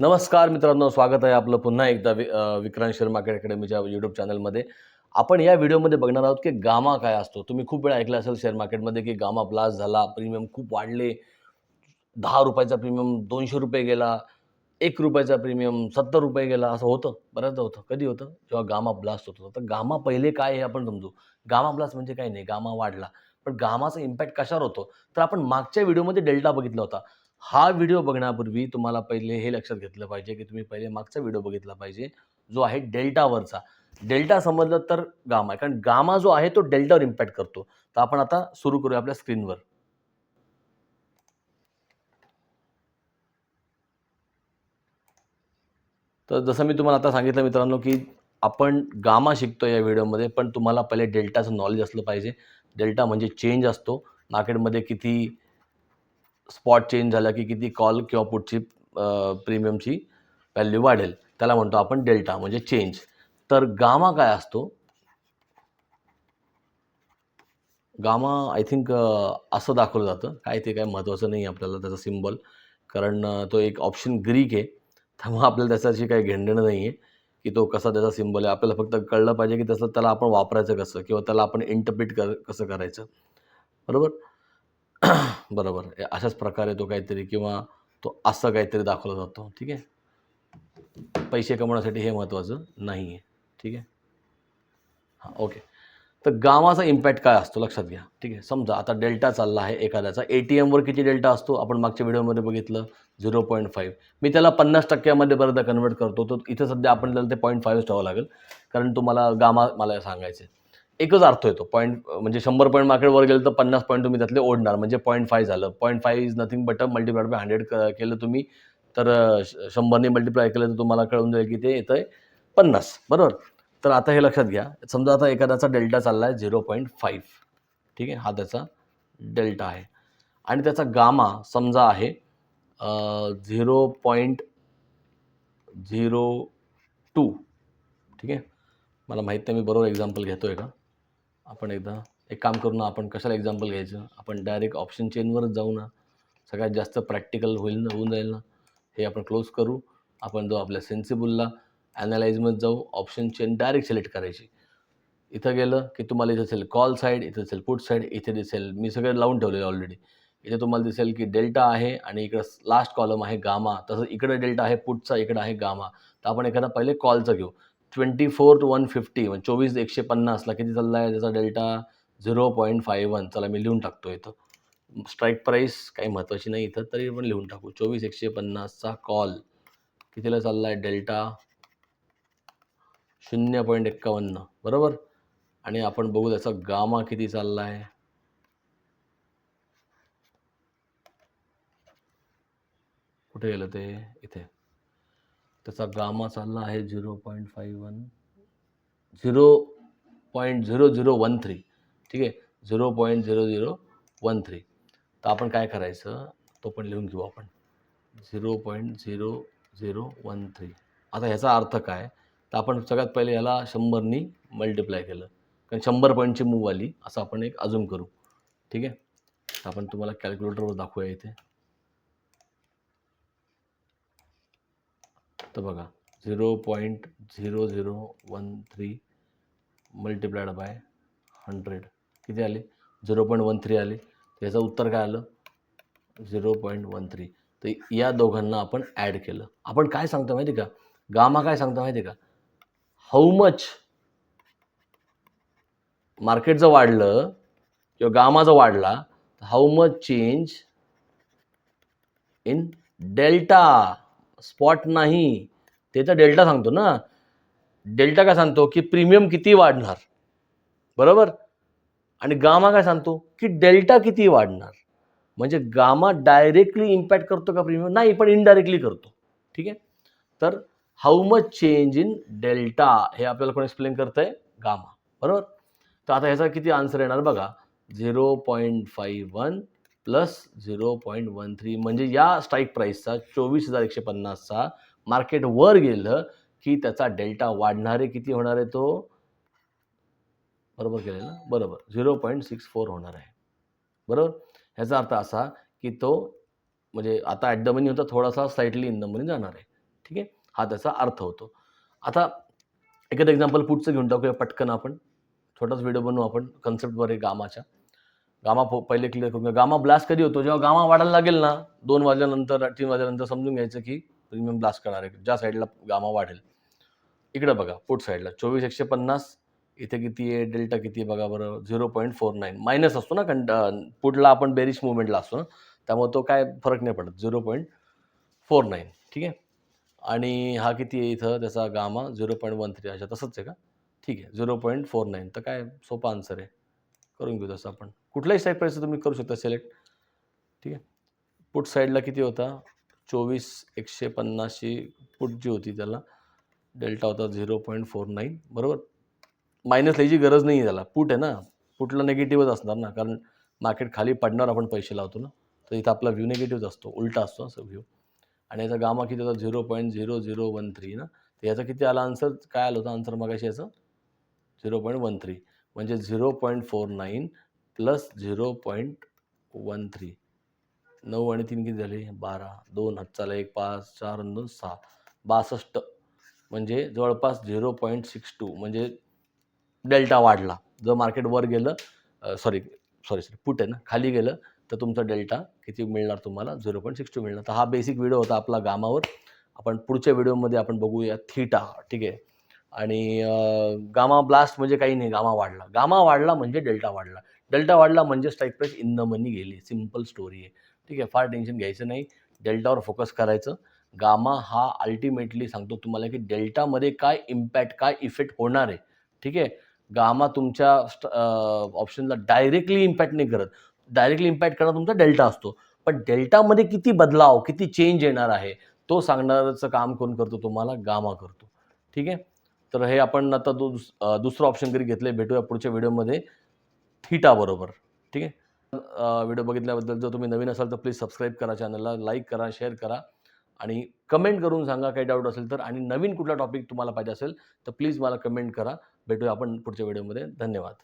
नमस्कार मित्रांनो स्वागत आहे आपलं पुन्हा एकदा वि विक्रांत शेअर मार्केट अकॅडमीच्या यूट्यूब चॅनलमध्ये आपण या व्हिडिओमध्ये बघणार आहोत की गामा काय असतो. तुम्ही खूप वेळा ऐकलं असेल शेअर मार्केटमध्ये की गामा ब्लास्ट झाला प्रीमियम खूप वाढले. दहा रुपयाचा प्रीमियम दोनशे रुपये गेला एक रुपयाचा प्रीमियम सत्तर रुपये गेला असं होतं बऱ्याचदा होतं. कधी होतं? जेव्हा गामा ब्लास्ट होतं. तर गामा पहिले काय हे आपण समजू. गामा ब्लास्ट म्हणजे काय नाही गामा वाढला. पण गामाचा इम्पॅक्ट कशावर होतो? तर आपण मागच्या व्हिडिओमध्ये डेल्टा बघितला होता. हा व्हिडिओ बघण्यापूर्वी तुम्हाला पहिले हे लक्षात घेतलं पाहिजे की तुम्ही पहिले मागचा व्हिडिओ बघितला पाहिजे जो आहे डेल्टावरचा डेल्टा समजलं तर गामा आहे. कारण गामा जो आहे तो डेल्टावर इम्पॅक्ट करतो. तर आपण आता सुरू करूया आपल्या स्क्रीनवर. तर जसं मी तुम्हाला आता सांगितलं मित्रांनो की आपण गामा शिकतो या व्हिडिओमध्ये पण तुम्हाला पहिले डेल्टाचं नॉलेज असलं पाहिजे. डेल्टा म्हणजे चेंज असतो. मार्केटमध्ये किती स्पॉट चेंज झाला की किती कॉल किंवा पुढची प्रीमियमची व्हॅल्यू वाढेल. त्याला म्हणतो आपण डेल्टा म्हणजे चेंज तर गामा काय असतो? गामा आय थिंक असं दाखवलं जातं. काय ते काय महत्त्वाचं नाही आपल्याला त्याचा सिम्बॉल कारण तो एक ऑप्शन ग्रीक आहे. त्यामुळे आपल्याला त्याच्याशी काही घेणं नाही आहे की तो कसा त्याचा सिम्बॉल आहे. आपल्याला फक्त कळलं पाहिजे की तसं त्याला आपण वापरायचं कसं किंवा त्याला आपण इंटरप्रिट कर कसं करायचं. बरोबर? बरोबर अशाच प्रकारे तो काहीतरी किंवा तो असं काहीतरी दाखवला जातो. ठीक आहे? पैसे कमवण्यासाठी हे महत्त्वाचं नाही आहे ठीक आहे? हां ओके. तर गावाचा इम्पॅक्ट काय असतो? लक्षात घ्या. ठीक आहे? समजा आता डेल्टा चालला आहे एखाद्याचा. ए टी एमवर किती डेल्टा असतो? आपण मागच्या व्हिडिओमध्ये बघितलं झिरो पॉईंट फाईव्ह. मी त्याला पन्नास टक्क्यामध्ये बऱ्याचदा कन्वर्ट करतो. तर इथं सध्या आपण त्याला ते पॉईंट फाईव्ह ठेवावं लागेल. कारण तुम्हाला गामा मला सांगायचं आहे एकच अर्थ येतो. पॉईंट म्हणजे शंभर पॉईंट मार्केटवर गेलं तर पन्नास पॉईंट तुम्ही त्यातले ओढणार. म्हणजे पॉईंट फाय झालं. Point five is nothing but multiply by hundred केलं तुम्ही तर श- शंभरने मल्टिप्लाय केलं तर तुम्हाला कळून जाईल की ते येतं आहे पन्नास. बरोबर? तर आता हे लक्षात घ्या. समजा आता एखाद्याचा डेल्टा चालला आहे झिरो पॉईंट फाईव्ह ठीक आहे? हा त्याचा डेल्टा आहे. आणि त्याचा गामा समजा आहे झिरो पॉईंट झिरो टू ठीक आहे? मला माहीत नाही मी बरोबर एक्झाम्पल घेतो आहे का? आपण एकदा एक काम करू ना आपण कशाला एक्झाम्पल घ्यायचं? आपण डायरेक्ट ऑप्शन चेनवरच जाऊ ना. सगळ्यात जास्त प्रॅक्टिकल होईल ना होऊन जाईल ना. हे आपण क्लोज करू. आपण जाऊ आपल्या सेन्सिबलला ॲनालाइजमध्ये जाऊ ऑप्शन चेन डायरेक्ट सिलेक्ट करायची. इथं गेलं की तुम्हाला इथं असेल कॉल साईड इथं असेल पुट साईड इथे दिसेल. मी सगळं लावून ठेवलेलं ऑलरेडी इथे तुम्हाला दिसेल की डेल्टा आहे आणि इकडं लास्ट कॉलम आहे गामा तसं इकडं डेल्टा आहे पुटचा इकडं आहे गामा तर आपण एखादा पहिले कॉलचं घेऊ. Twenty four two one fifty म्हणजे चोवीस एकशे पन्नासला किती चालला आहे त्याचा delta zero point five one चला मी लिहून टाकतो इथं. स्ट्राईक प्राईस काही महत्त्वाची नाही इथं तरी पण लिहून टाकू. चोवीस एकशे पन्नासचा कॉल कितीला चालला आहे डेल्टा शून्य पॉईंट एक्कावन्न बरोबर? आणि आपण बघू त्याचा गामा किती चालला आहे कुठे गेलं ते? इथे. त्याचा गामा चालला आहे zero point five one zero point zero zero one three. ठीक आहे? Zero point zero zero one three. तर आपण काय करायचं? तो पण लिहून घेऊ आपण. Zero point zero zero one three. आता ह्याचा अर्थ काय? तर आपण सगळ्यात पहिले ह्याला शंभरनी मल्टिप्लाय केलं. कारण शंभर पॉईंटची मूव आली असं आपण एक अजून करू. ठीक आहे? तर आपण तुम्हाला कॅल्क्युलेटरवर दाखवूया इथे. तर बघा. Zero point zero zero one three multiplied by hundred. किती आले? झिरो पॉईंट वन थ्री आले. याचं उत्तर काय आलं? Zero point one three. तर या दोघांना आपण ॲड केलं. आपण काय सांगतो माहिती का? गामा काय सांगतो माहिती का? हाऊ मच मार्केट जर वाढलं किंवा गामा जर वाढला how much change in delta spot नाही ते तर डेल्टा सांगतो ना. डेल्टा काय सांगतो की प्रीमियम किती वाढणार? बरोबर? आणि गामा काय सांगतो की डेल्टा किती वाढणार? म्हणजे गामा डायरेक्टली इम्पॅक्ट करतो का प्रीमियम? नाही पण इनडायरेक्टली करतो. ठीक आहे? तर how much change in delta हे आपल्याला कोण एक्सप्लेन करतं आहे गामा. बरोबर? तर आता ह्याचा किती आन्सर येणार बघा? Zero point five one plus zero point one three म्हणजे या स्ट्राईक प्राईसचा चोवीस हजार एकशे पन्नासचा मार्केट वर गेलं की त्याचा डेल्टा वाढणारे किती होणार आहे तो? बरोबर केलं ना? बरोबर. झिरो पॉईंट सिक्स फोर होणार आहे. बरोबर? ह्याचा अर्थ असा की तो म्हणजे आता ॲट द मनी होता थोडासा स्लाइटली इन द मनी जाणार आहे. ठीक आहे? हा त्याचा अर्थ होतो. आता एखादं एक्झाम्पल पुढचं घेऊन टाकूया पटकन आपण. छोटाच व्हिडिओ बनवू आपण कन्सेप्टवर आहे गामाच्या. गामा पहिले क्लिअर करून घ्या. गामा ब्लास्ट कधी होतो? जेव्हा गामा वाढायला लागेल ना दोन वाजल्यानंतर तीन वाजल्यानंतर समजून घ्यायचं की प्रीमियम ब्लास्ट करणार आहे. ज्या साईडला गामा वाढेल. इकडं बघा पुट साईडला चोवीस एकशे पन्नास इथे किती आहे? डेल्टा किती आहे? बघा बरं. Zero point four nine minus असतो ना कंट पुटला आपण बेरिश मुवमेंटला असतो ना त्यामुळे तो काय फरक नाही पडत. झिरो पॉईंट फोर नाईन ठीक आहे? आणि हा किती आहे इथं? त्याचा gamma zero point one three अशा तसंच आहे का? ठीक आहे. झिरो पॉईंट फोर नाईन तर काय सोपा आन्सर आहे. करून घेऊ तसं आपण. कुठल्याही स्ट्राईक प्राईसचं तुम्ही करू शकता सिलेक्ट ठीक आहे? पुट साईडला किती होता? चोवीस एकशे पन्नासशी पुट जी होती त्याला. डेल्टा होता झिरो पॉईंट फोर नाईन बरोबर? मायनस लिहायची गरज नाही आहे त्याला. पुट आहे ना? पुटला निगेटिव्हच असणार ना. कारण मार्केट खाली पडणार आपण पैसे लावतो ना. तर इथं आपला व्ह्यू निगेटिव्हच असतो. उलटा असतो असं व्ह्यू आणि याचा गामा किती होता? Zero point zero zero one three ना. तर याचा किती आला आन्सर काय आलं होतं आन्सर मगाशी याचं? झिरो पॉईंट वन थ्री म्हणजे zero point four nine plus zero point one three. नऊ आणि तीन किती झाले? बारा. दोन हातचाला एक पाच चार दोन सहा बासष्ट. म्हणजे जवळपास झिरो पॉईंट सिक्स टू. म्हणजे डेल्टा वाढला. जर मार्केट वर गेलं सॉरी सॉरी सॉरी पुट आहे ना खाली गेलं तर तुमचा डेल्टा किती मिळणार तुम्हाला? झिरो पॉईंट सिक्स टू मिळणार. तर हा बेसिक व्हिडिओ होता आपला गामावर. आपण पुढच्या व्हिडिओमध्ये आपण बघूया थीटा. ठीक आहे? आणि गामा ब्लास्ट म्हणजे काही नाही गामा वाढला. गामा वाढला म्हणजे डेल्टा वाढला. डेल्टा वाढला म्हणजे strike price in the money गेली. सिंपल स्टोरी आहे. ठीक आहे फार टेन्शन घ्यायचं नाही. डेल्टावर फोकस करायचं. गामा हा अल्टिमेटली सांगतो तुम्हाला की डेल्टामध्ये काय इम्पॅक्ट काय इफेक्ट होणार आहे. ठीक आहे? गामा तुमच्या ऑप्शनला डायरेक्टली इम्पॅक्ट नाही करत. डायरेक्टली इम्पॅक्ट करणार तुमचा डेल्टा असतो. पण डेल्टामध्ये किती बदलाव किती चेंज येणार आहे तो सांगणारचं काम कोण करतो तुम्हाला? गामा करतो. ठीक आहे? तर हे आपण आता दु दुसरं ऑप्शन तरी घेतलं आहे भेटूया पुढच्या व्हिडिओमध्ये. थीटा बरोबर. ठीक आहे? व्हिडिओ बघितल्याबद्दल जर तुम्ही नवीन असाल तर प्लीज सबस्क्राईब करा चॅनलला लाईक करा शेअर करा. आणि कमेंट करून सांगा काही डाऊट असेल तर. आणि नवीन कुठला टॉपिक तुम्हाला पाहिजे असेल तर प्लीज मला कमेंट करा. भेटूया आपण पुढच्या व्हिडिओमध्ये. धन्यवाद.